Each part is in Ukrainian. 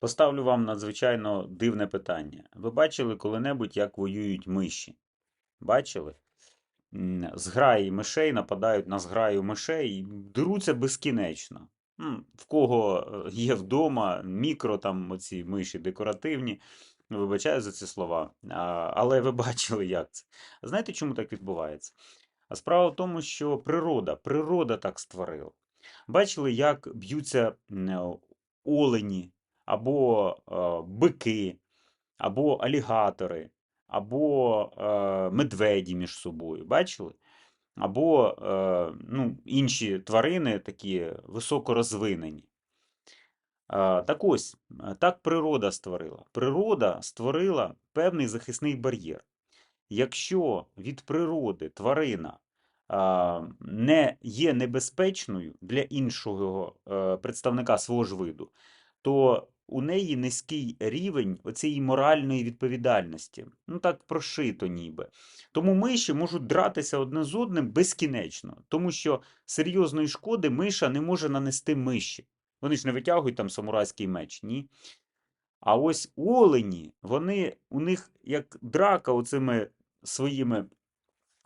Поставлю вам надзвичайно дивне питання. Ви бачили коли-небудь, як воюють миші? Бачили? Зграї мишей нападають на зграю мишей і деруться безкінечно. В кого е, є вдома мікро там оці миші декоративні, вибачаю за ці слова, але ви бачили, як це. Знаєте, чому так відбувається? А справа в тому, що природа, природа так створила. Бачили, як б'ються олені, або бики, або алігатори, або медведі між собою. Бачили? Або ну, інші тварини такі високорозвинені. Так ось, так природа створила. Природа створила певний захисний бар'єр. Якщо від природи тварина не є небезпечною для іншого представника свого ж виду, то у неї низький рівень оцієї моральної відповідальності. Ну так прошито ніби. Тому миші можуть дратися одне з одним безкінечно, тому що серйозної шкоди миша не може нанести миші. Вони ж не витягують там самурайський меч, ні. А ось олені, вони, у них як драка оцими своїми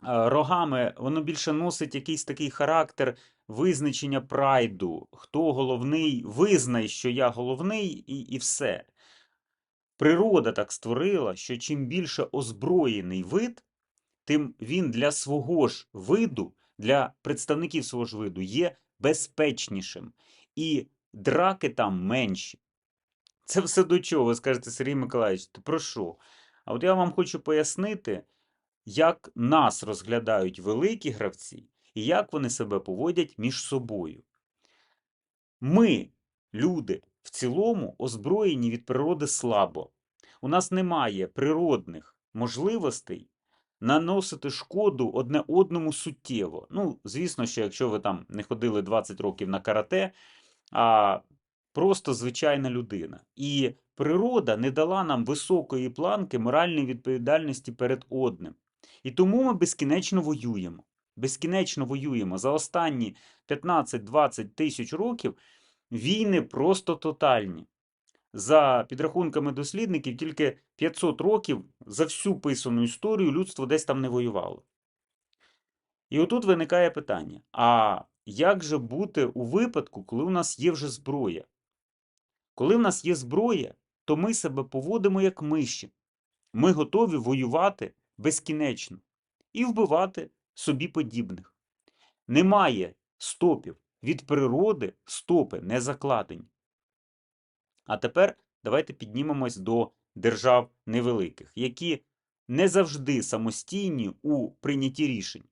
рогами, воно більше носить якийсь такий характер визначення прайду. Хто головний, визнай, що я головний, і, і все. Природа так створила, що чим більше озброєний вид, тим він для свого ж виду, для представників свого ж виду є безпечнішим. І драки там менші. Це все до чого? Ви скажете, Сергій Миколаївич, ти про що? А от я вам хочу пояснити, як нас розглядають великі гравці і як вони себе поводять між собою. Ми, люди, в цілому озброєні від природи слабо. У нас немає природних можливостей наносити шкоду одне одному суттєво. Ну, звісно, що якщо ви там не ходили 20 років на карате, а просто звичайна людина. І природа не дала нам високої планки моральної відповідальності перед одним. І тому ми безкінечно воюємо. Безкінечно воюємо. За останні 15-20 тисяч років війни просто тотальні. За підрахунками дослідників, тільки 500 років за всю писану історію людство десь там не воювало. І отут виникає питання: а як же бути у випадку, коли у нас є вже зброя? Коли в нас є зброя, то ми себе поводимо як миші. Ми готові воювати безкінечно і вбивати собі подібних. Немає стопів. Від природи стопи не закладені. А тепер давайте піднімемось до держав невеликих, які не завжди самостійні у прийнятті рішень.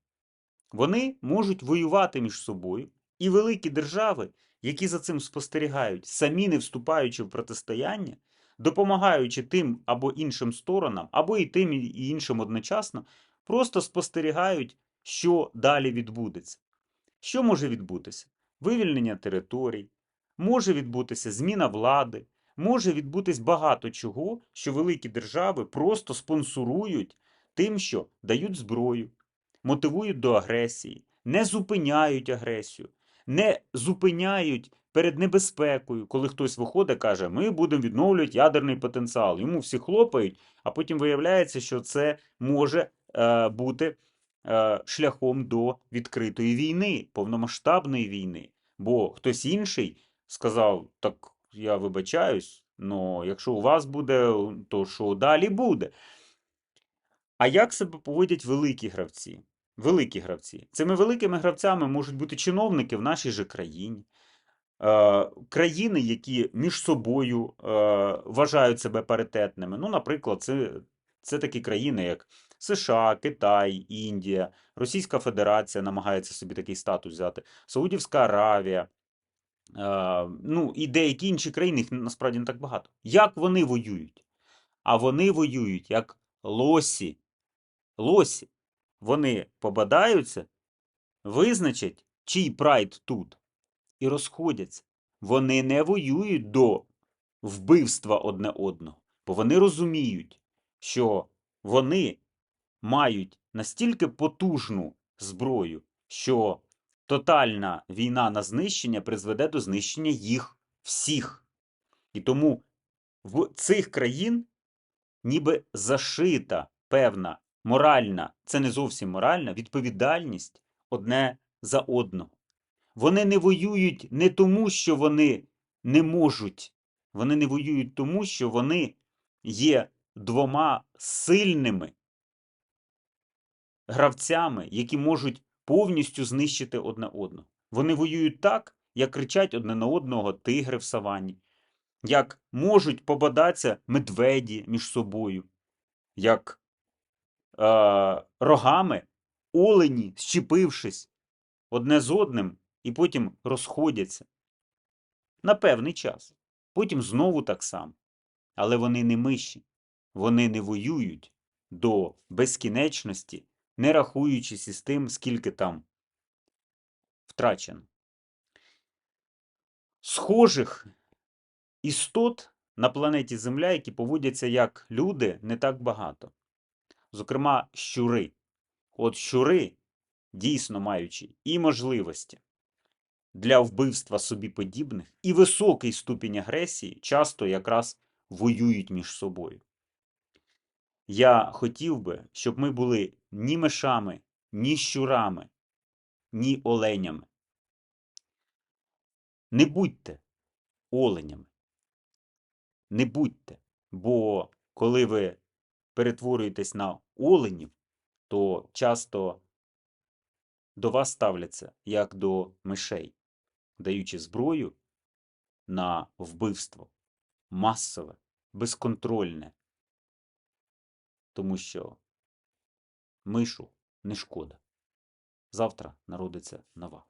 Вони можуть воювати між собою, і великі держави, які за цим спостерігають, самі не вступаючи в протистояння, допомагаючи тим або іншим сторонам, або і тим і іншим одночасно, просто спостерігають, що далі відбудеться. Що може відбутися? Вивільнення територій, може відбутися зміна влади, може відбутись багато чого, що великі держави просто спонсорують тим, що дають зброю, мотивують до агресії, не зупиняють агресію, не зупиняють перед небезпекою, коли хтось виходить каже, ми будемо відновлювати ядерний потенціал. Йому всі хлопають, а потім виявляється, що це може е, бути е, шляхом до відкритої війни, повномасштабної війни. Бо хтось інший сказав: так я вибачаюсь, але якщо у вас буде, то що далі буде? А як себе поводять великі гравці? Великі гравці. Цими великими гравцями можуть бути чиновники в нашій же країні, країни, які між собою е, вважають себе паритетними. Ну, наприклад, це, це такі країни, як США, Китай, Індія, Російська Федерація намагається собі такий статус взяти, Саудівська Аравія. е, Ну, і деякі інші країни, їх насправді не так багато. Як вони воюють? А вони воюють як лосі. Лосі. Вони побадаються, визначать, чий прайд тут, і розходяться. Вони не воюють до вбивства одне одного, бо вони розуміють, що вони мають настільки потужну зброю, що тотальна війна на знищення призведе до знищення їх всіх. І тому в цих країн ніби зашита певна моральна, це не зовсім моральна, відповідальність одне за одного. Вони не воюють не тому, що вони не можуть. Вони не воюють тому, що вони є двома сильними гравцями, які можуть повністю знищити одне одного. Вони воюють так, як кричать одне на одного тигри в савані, як можуть побадатися медведі між собою, як е, рогами олені, щепившись одне з одним, і потім розходяться на певний час. Потім знову так само. Але вони не миші, вони не воюють до безкінечності, не рахуючись із тим, скільки там втрачено. Схожих істот на планеті Земля, які поводяться як люди, не так багато. Зокрема, щури. От щури, дійсно маючи і можливості для вбивства собі подібних, і високий ступінь агресії, часто якраз воюють між собою. Я хотів би, щоб ми були ні мишами, ні щурами, ні оленями. Не будьте оленями. Не будьте, бо коли ви перетворюєтесь на оленів, то часто до вас ставляться як до мишей, даючи зброю на вбивство масове, безконтрольне, тому що мишу не шкода. Завтра народиться нова.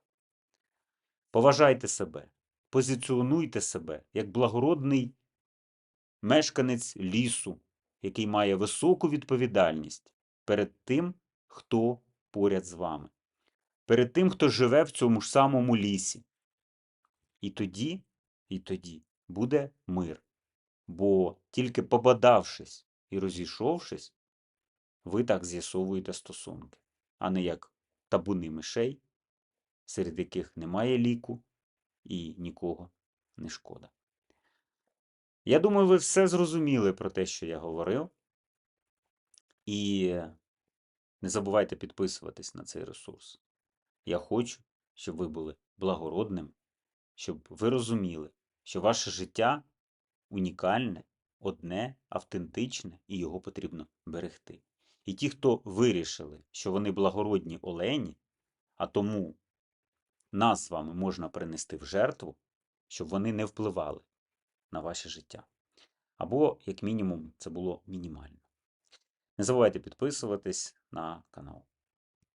Поважайте себе, позиціонуйте себе як благородний мешканець лісу, який має високу відповідальність перед тим, хто поряд з вами, перед тим, хто живе в цьому ж самому лісі. І тоді, і тоді буде мир. Бо тільки побадавшись і розійшовшись, ви так з'ясовуєте стосунки, а не як табуни мишей, серед яких немає ліку і нікого не шкода. Я думаю, ви все зрозуміли про те, що я говорив. І не забувайте підписуватись на цей ресурс. Я хочу, щоб ви були благородним, щоб ви розуміли, що ваше життя унікальне, одне, автентичне, і його потрібно берегти. І ті, хто вирішили, що вони благородні олені, а тому нас з вами можна принести в жертву, щоб вони не впливали на ваше життя. Або, як мінімум, це було мінімально. Не забувайте підписуватись на канал.